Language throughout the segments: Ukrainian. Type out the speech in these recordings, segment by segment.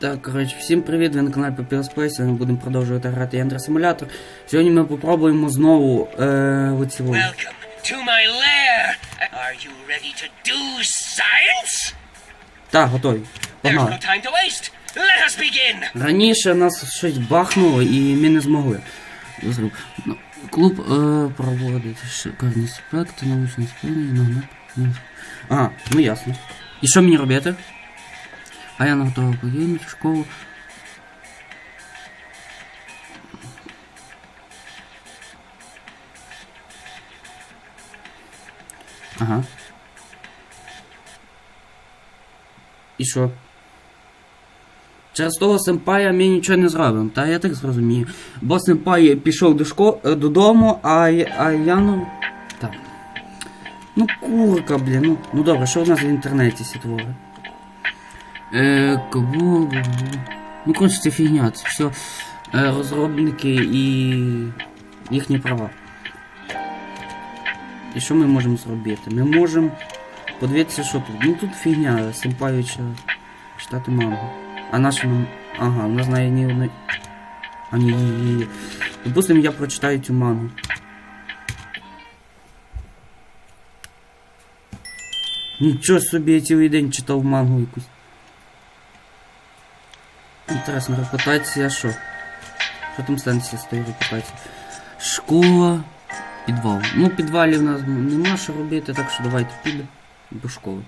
Так, коротше, всім привіт, ви на каналі Papers Play, сьогодні будемо продовжувати грати Enter Simulator. Сьогодні ми попробуємо знову е, оці во- Welcome to my lair. Are you ready to do science? Так, готові. There's Погнали. no time to waste. Let us begin. Раніше нас щось бахнуло і ми не змогли. Ну, Клуб е, проводить шикарні спекти, научні спільні, ну, ну. Ага, ну ясно. І що мені робити? А я не готова поїхати в школу. Ага. І що? Через того сенпая ми нічого не зробимо, та я так зрозумію. Бо сенпай пішов до шко... е, додому, а, а я ну. Так. Ну курка, блін, ну, ну добре, що в нас в інтернеті сітвори? Е, кого? Ну, коротше, це фігня, це все е, розробники і їхні права. І що ми можемо зробити? Ми можемо подивитися, що тут. Ну тут фігня, симпаюча читати мангу. А наша нам. Ага, вона знає ні одної. А ні, ні, ні. Допустимо, я прочитаю цю мангу. Нічого собі я цілий день читав мангу якусь. Інтересно, репутація що? Що там станція стоїть репутація? Школа. Підвал. Ну, підвалів у нас нема що робити, так що давайте підемо до школи.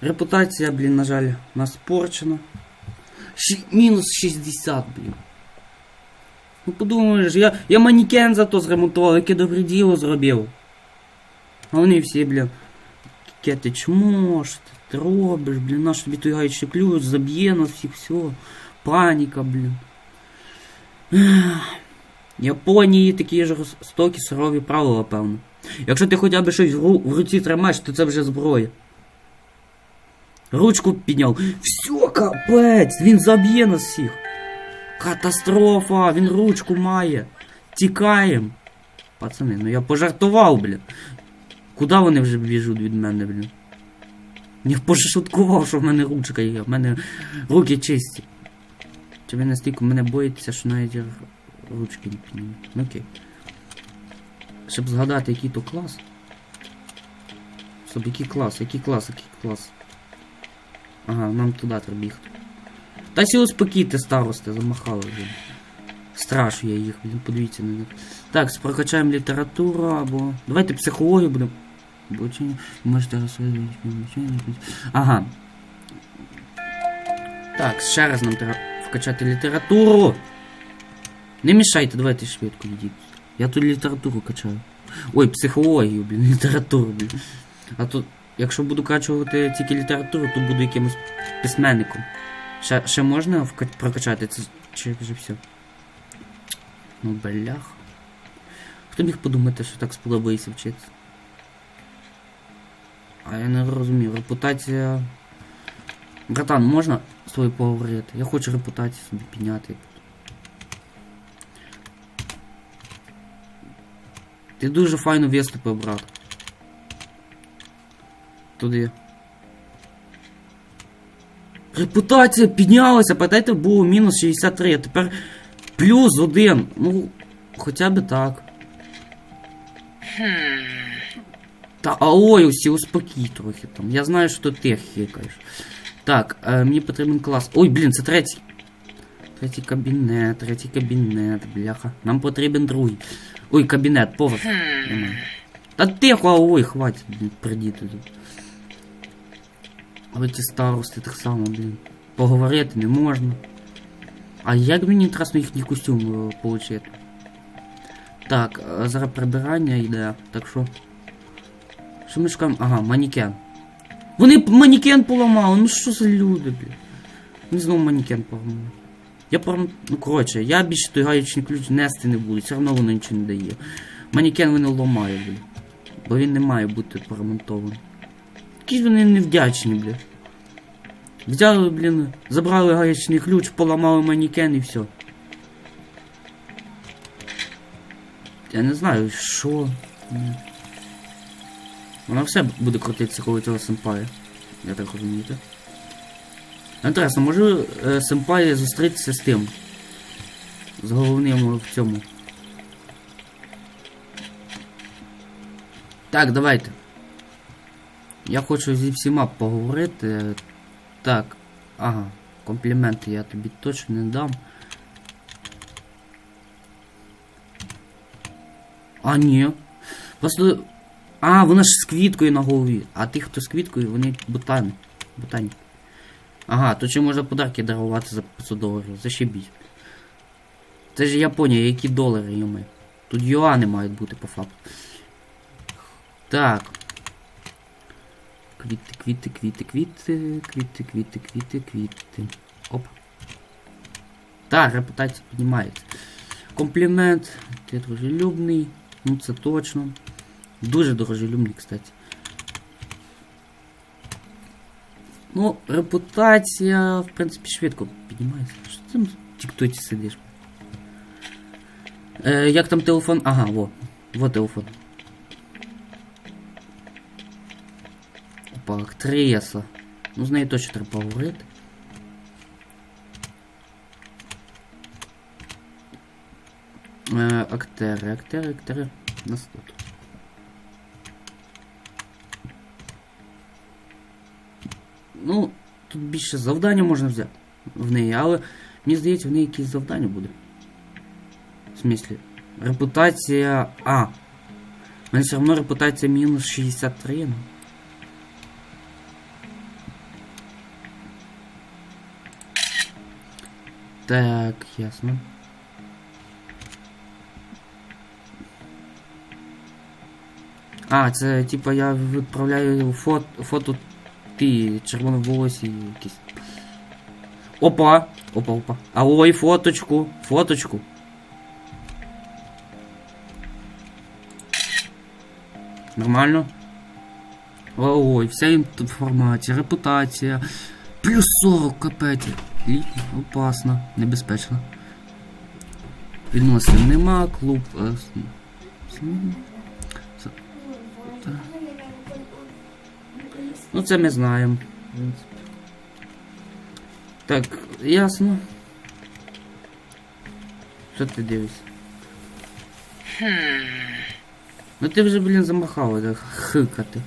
Репутація, блін, на жаль, у нас порчена. Ші... Мінус 60, блін. Ну подумаєш, я, я манікен зато зремонтував, яке добре діло зробив. А вони всі, блін. Яке ти ти, робиш, блін, наш тобі той гаючий ключ, заб'є нас всіх, все. Паніка, блін. Японії такі ж жорстокі сурові правила, певно. Якщо ти хоча б щось в, ру- в руці тримаєш, то це вже зброя. Ручку підняв. Все, капець, він заб'є нас всіх. Катастрофа, він ручку має. Тікаєм. Пацани, ну я пожартував, блін. Куди вони вже біжуть від мене, блін? Я пошуткував, що в мене ручка є, в мене руки чисті. Чи ви настільки мене боїтеся, що навіть р- ручки не піднімуть. Ну окей. Щоб згадати, який то клас. Щоб який клас, який клас, який клас. Ага, нам туди треба бігти. Та сі успокійте старости, замахали, блін. Страшу я їх, подивіться на них. Так, прокачаємо літературу або. Давайте психологію будемо. Чи ні? Можете розслідувати. Ага. Так, ще раз нам треба вкачати літературу. Не мішайте, давайте швидко йдіть. Я тут літературу качаю. Ой, психологію, блін, літературу, блін. А тут, якщо буду качувати тільки літературу, то буду якимось письменником. Ще, ще можна прокачати це чи вже все? Ну, блях. Хто міг подумати, що так сподобається вчитися? А я не розумію, репутація. Братан, можна з тобою поговорити? Я хочу репутацію собі підняти. Ти дуже файно виступив, брат. Туди. Репутація піднялася, пам'ятаєте, було мінус 63, а тепер плюс один. Ну, хоча б так. Та ой, усі успокій трохи там. Я знаю, що ти хікаєш. Так, е, мені потрібен клас. Ой, блін, це третій. Третій кабінет, третій кабінет, бляха. Нам потрібен другий. Ой, кабінет, поверх. Немає. Та тихо, ой, хватить, блін, придіти тут. Але ті старости так само, блін. Поговорити не можна. А як мені інтересно їхній костюм е, получити? Так, е, зараз прибирання йде, так що. Що ми шукаємо? Ага, манікен. Вони манікен поламали, ну що за люди, блін. Вони знову манікен поламали. Я прям, ну коротше, я більше той гаючний ключ нести не буду, все одно воно нічого не дає. Манікен вони ламають, блін. Бо він не має бути поремонтований. Які ж вони невдячні, блін. Взяли, блін, забрали гаячний ключ, поламали манікен і все. Я не знаю, що. Воно все буде крутитися коло цього сенпая. Я так розумію? Інтересно, може е, сенпай зустрітися з тим. З головним в цьому. Так, давайте. Я хочу зі всіма поговорити. Так. Ага. Компліменти я тобі точно не дам. А, ні. Просто. А, вона ж з квіткою на голові. А ті, хто з квіткою, вони ботани. Ботані. Ага, то чи можна подарки дарувати за 500 доларів? Зашибіть. Це ж Японія, які долари йоми. Тут юани мають бути по факту. Так. Квіти, квіти, квіти, квіти, квіти, квіти, квіти, квіти. Оп. Так, репутація піднімається. Комплімент. Ти дружелюбний. Ну це точно. Дуже дружелюбний, кстати. Ну, репутація, в принципі, швидко піднімається. Що ти там в сидиш? Е, як там телефон? Ага, во. Во телефон. Опа, актриса. Ну, з нею точно треба поговорити. Е, актери, актери, актери. Нас тут. Ну, тут більше завдання можна взяти в неї, але мені здається, в неї якісь завдання буде. В смислі, репутація. А. У мене все одно репутація мінус 63. Ну. Так, ясно. А, це типа я відправляю фото, фото ти червоноволосі якісь. Опа! Опа, опа. А ой, фоточку, фоточку. Нормально? Ой, вся інформація, репутація. Плюс 40 капець. Літній, опасно, небезпечно. Відносин нема, клуб. е, с- с- с- та. Ну це ми знаємо. в принципі. Так, ясно. Що ти дивишся? Ну ти вже, блін, замахала, так хикати.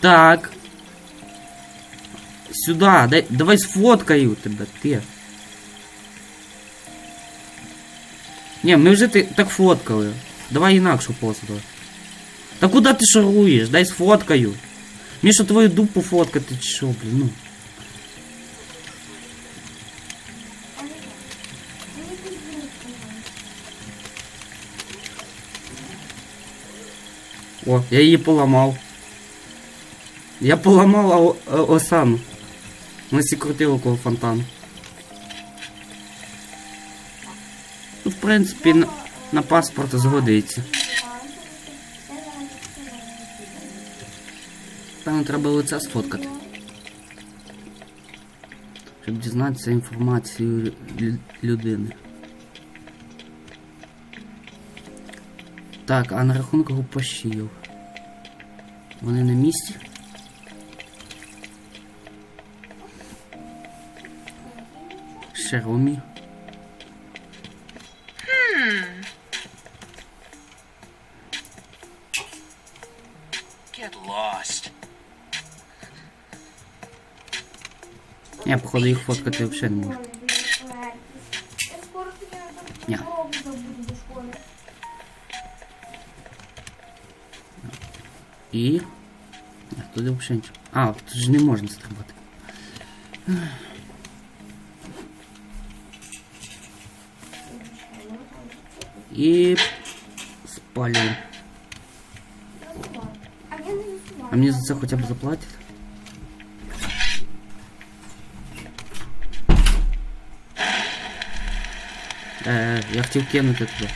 Так. Сюда, дай, давай сфоткаю тебе, ти. Ні, ми вже ти, так фоткали. Давай інакшу позу. давай. Та куди ти шаруєш? Дай сфоткаю. Мені твою дупу фоткати чи що, блін, ну. О, я її поламав. Я поламав О- Осану. Вона сі около фонтану. Ну, в принципі, на, на паспорт згодиться. Певно, треба лице сфоткати. Щоб дізнатися інформацію людини. Так, а на рахунок гупашів. Вони на місці? Шеромі. Я, походу, їх фоткати взагалі не можу. Ня. І. А, туди взагалі нічого. А, тут ж не можна стрибати. І спалюємо. А мені за це хоча б заплатять? Е, я хотів кинути туди.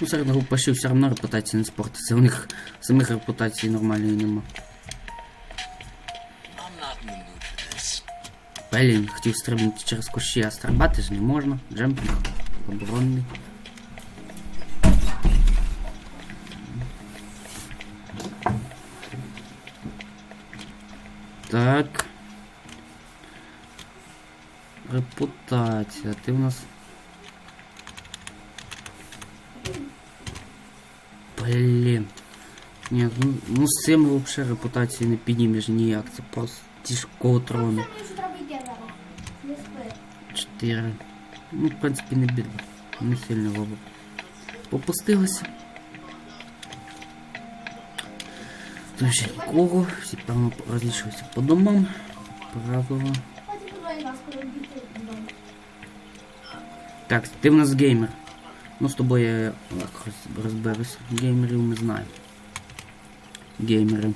Ну, серед групашів все одно репутації не спортиться. У них самих репутацій нормальної нема. Блін, хотів стрибнути через кущі, а стрибати ж не можна. Джемпінг оборонний. Так. Репутація. Ти в нас. Блін. Ні, ну, ну з цим взагалі репутації не піднімеш ніяк. Це просто тяжкого трону. Це що треба йти зараз. Не спи. 4. Ну, в принципі, не біда. Не сильно вабо. Попустилося. Тут вже нікого. Всі певно розійшлися по домам. Правило. Так, ти в нас геймер. Ну, з тобою я якось розберуся. Геймерів ми знаємо. Геймери.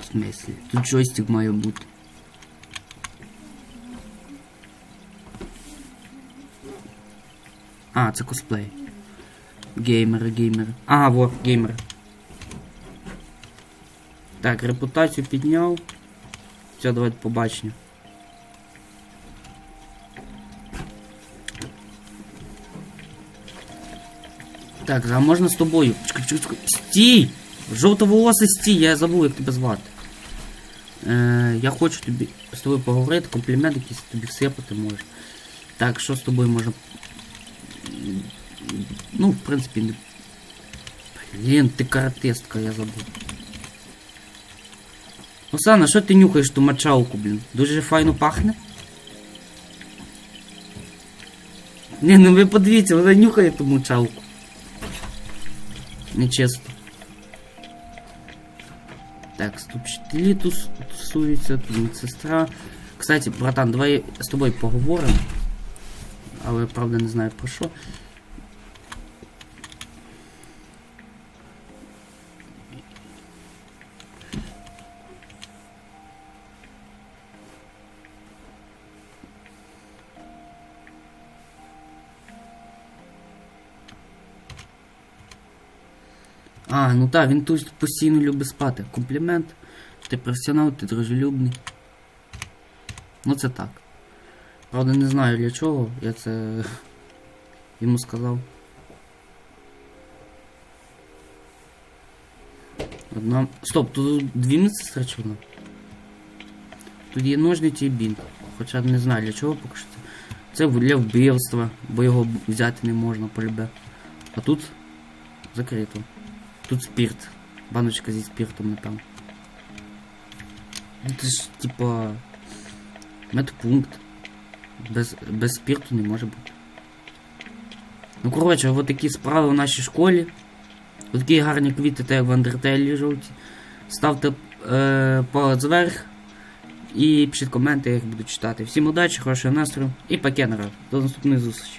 В смислі? Тут джойстик має бути. А, це косплей. Геймери, геймери. Ага, вот, геймери. Так, репутацію підняв. Все, давайте побачення. Так, а можна з тобою? Чекай, чекай, чекай. Стій! Жовтоволосий стій, я забув, як тебе звати. Е, я хочу тобі з тобою поговорити, комплімент якийсь тобі всипати може. Так, що з тобою можна. Ну, в принципі, не. Блін, ти каратистка, я забув. Оксана, що ти нюхаєш ту мочалку, блін? Дуже файно пахне? Ні, ну ви подивіться, вона нюхає ту мочалку. Нечесно. Так, тут вчителі тус, тусуються, тут медсестра. Кстати, братан, давай з тобою поговоримо. Але правда не знаю про що. А, ну так, він тут постійно любить спати. Комплімент. Ти професіонал, ти дружелюбний. Ну це так. Правда, не знаю для чого, я це йому сказав. Одна. Стоп, тут дві медсестри чи одна? Тут є ножниці і бінт. Хоча не знаю для чого поки що це. Це для вбивства, бо його взяти не можна полюбе. А тут закрито. Тут спирт. Баночка зі спиртом, напевно. Ну, Це ж, типа. Медпункт. Без, без спирту не може бути. Ну, коротше, от такі справи в нашій школі. От такі гарні квіти, так як в Андертелі жовті. Ставте е, палець вверх. І пишіть коменти, я їх буду читати. Всім удачі, хорошого настрою і пакенера. До наступної зустрічі.